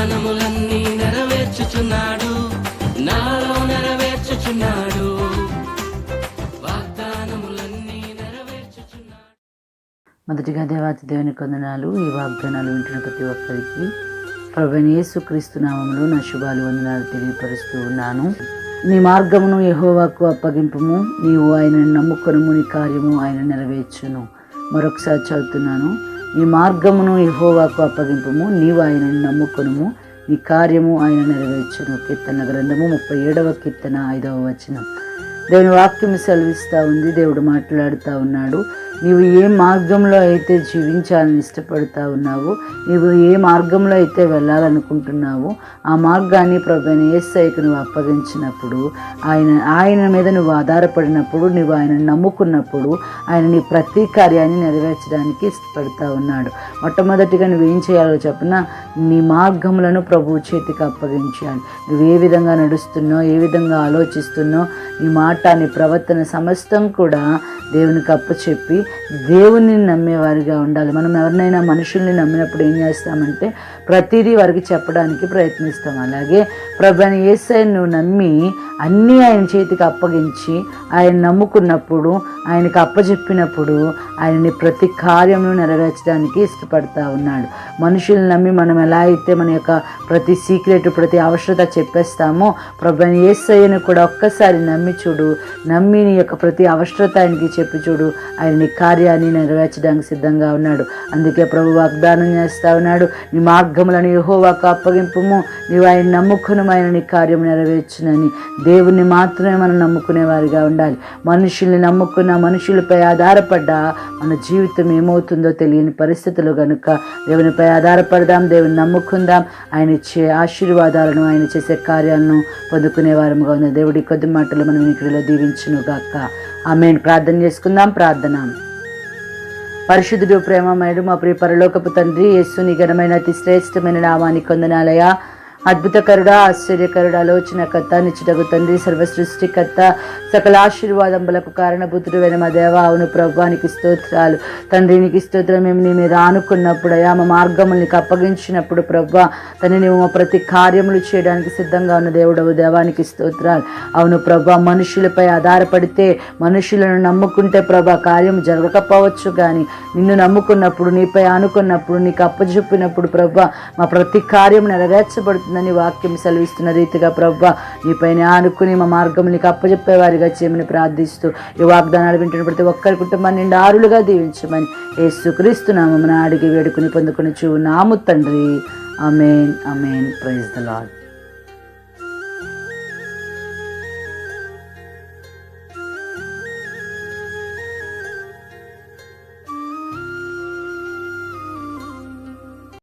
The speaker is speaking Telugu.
వాగ్దానములన్నీ నెరవేర్చుచున్నాడు. నాలో నెరవేర్చుచున్నాడు. వాగ్దానములన్నీ నెరవేర్చుచున్నాడు. మొదటిగా దేవాతి దేవుని కొందనాలు ఈ వాగ్దానాలు వింటున్న ప్రతి ఒక్కరికి ప్రభుని యేసుక్రీస్తు నామంలో నా శుభాలు వందనాలు తెలియపరుస్తూ ఉన్నాను. నీ మార్గమును యహోవాకు అప్పగింపము. నీవు ఆయనను నమ్ముకొనుము. నీ కార్యము ఆయన నెరవేర్చును. మరొకసారి చదువుతున్నాను. నీ మార్గమును యహోవాకు అప్పగింపము నీవు ఆయనను నమ్ముకొనుము. నీ కార్యము ఆయన నెరవేర్చును. కీర్తన గ్రంథము ముప్పై ఏడవ కీర్తన ఐదవ వచనం. దేవుని వాక్యం సెలవిస్తూ ఉంది దేవుడు మాట్లాడుతూ ఉన్నాడు. నీవు ఏ మార్గంలో అయితే జీవించాలని ఇష్టపడుతూ ఉన్నావో నీవు ఏ మార్గంలో అయితే వెళ్ళాలనుకుంటున్నావో ఆ మార్గాన్ని ప్రభుని ఏసైకి నువ్వు అప్పగించినప్పుడు ఆయన ఆయన మీద నువ్వు ఆధారపడినప్పుడు నువ్వు ఆయన నమ్ముకున్నప్పుడు ఆయన నీ ప్రతి కార్యాన్ని నెరవేర్చడానికి ఇష్టపడతా ఉన్నాడు. మొట్టమొదటిగా నువ్వు ఏం చేయాలో చెప్పిన? నీ మార్గములను ప్రభువు చేతికి అప్పగించాలి నువ్వు ఏ విధంగా నడుస్తున్నావు ఏ విధంగా ఆలోచిస్తున్నావు నీ మాట నీ ప్రవర్తన సమస్తం కూడా దేవునికి అప్పచెప్పి దేవుని నమ్మేవారిగా ఉండాలి. మనం ఎవరినైనా మనుషుల్ని నమ్మినప్పుడు ఏం చేస్తామంటే ప్రతిదీ వారికి చెప్పడానికి ప్రయత్నిస్తాం. అలాగే ప్రభాని ఏసై నువ్వు నమ్మి అన్నీ ఆయన చేతికి అప్పగించి ఆయన నమ్ముకున్నప్పుడు ఆయనకు అప్పచెప్పినప్పుడు ఆయనని ప్రతి కార్యంలో నెరవేర్చడానికి ఇష్టపడతా ఉన్నాడు. మనుషుల్ని నమ్మి మనం ఎలా అయితే మన యొక్క ప్రతి సీక్రెట్ ప్రతి అవసరత చెప్పేస్తామో ప్రభాని ఏసయ్యను కూడా ఒక్కసారి నమ్మి చూడు. నమ్మి నీ యొక్క ప్రతి అవసరత ఆయనకి చెప్పి చూడు. ఆయన కార్యాన్ని నెరవేర్చడానికి సిద్ధంగా ఉన్నాడు. అందుకే ప్రభు వాగ్దానం చేస్తా ఉన్నాడు. నీ మార్గములను యహోవాకు అప్పగింపుము. నీవు ఆయన నమ్ముకుని ఆయన నీ కార్యం నెరవేర్చునని. దేవుణ్ణి మాత్రమే మనం నమ్ముకునే వారిగా ఉండాలి. మనుషుల్ని నమ్ముకున్న మనుషులపై ఆధారపడ్డా మన జీవితం ఏమవుతుందో తెలియని పరిస్థితులు కనుక దేవునిపై ఆధారపడదాం దేవుని నమ్ముకుందాం. ఆయన ఇచ్చే ఆశీర్వాదాలను ఆయన చేసే కార్యాలను పొందుకునే వారముగా ఉంది దేవుడి కొద్ది మాటలు మనం ఇక్కడిలో దీవించును గాక ఆమెను. ప్రార్థన చేసుకుందాం ప్రార్థన. పరిశుద్ధుడు ప్రేమమయుడు మా ప్రియ పరలోకపు తండ్రి యేసు నిఘనమైన అతి శ్రేష్టమైన నామానికి కొందనాలయ అద్భుతకరుడా ఆలోచన ఆలోచనకర్త నిచ్చుటకు తండ్రి సర్వ సృష్టికర్త సకల ఆశీర్వాదంబులకు కారణభూతుడైన మా దేవ అవును ప్రభానికి స్తోత్రాలు. తండ్రి నీకు స్తోత్రం మేము నీ మీద ఆనుకున్నప్పుడు అయా మా మార్గములు నీకు అప్పగించినప్పుడు ప్రభా తను నీవు మా ప్రతి కార్యములు చేయడానికి సిద్ధంగా ఉన్న దేవుడవు. దేవానికి స్తోత్రాలు. అవును ప్రభా మనుషులపై ఆధారపడితే మనుషులను నమ్ముకుంటే ప్రభా కార్యం జరగకపోవచ్చు కానీ నిన్ను నమ్ముకున్నప్పుడు నీపై ఆనుకున్నప్పుడు నీకు అప్పచెప్పినప్పుడు ప్రభా మా ప్రతి కార్యం నెరవేర్చబడుతుందని వాక్యం సెలవిస్తున్న రీతిగా ప్రభా నీపైన ఆనుకుని మా మార్గం నీకు అప్పచెప్పేవారిగా చేయమని ప్రార్థిస్తూ ఈ వాగ్దానాలు వింటున్న ప్రతి ఒక్కరి కుటుంబాన్ని నిండారులుగా దీవించమని యేసుక్రీస్తు నామమున అడిగి వేడుకుని పొందుకుని చూ నాము తండ్రి. Amen amen praise the Lord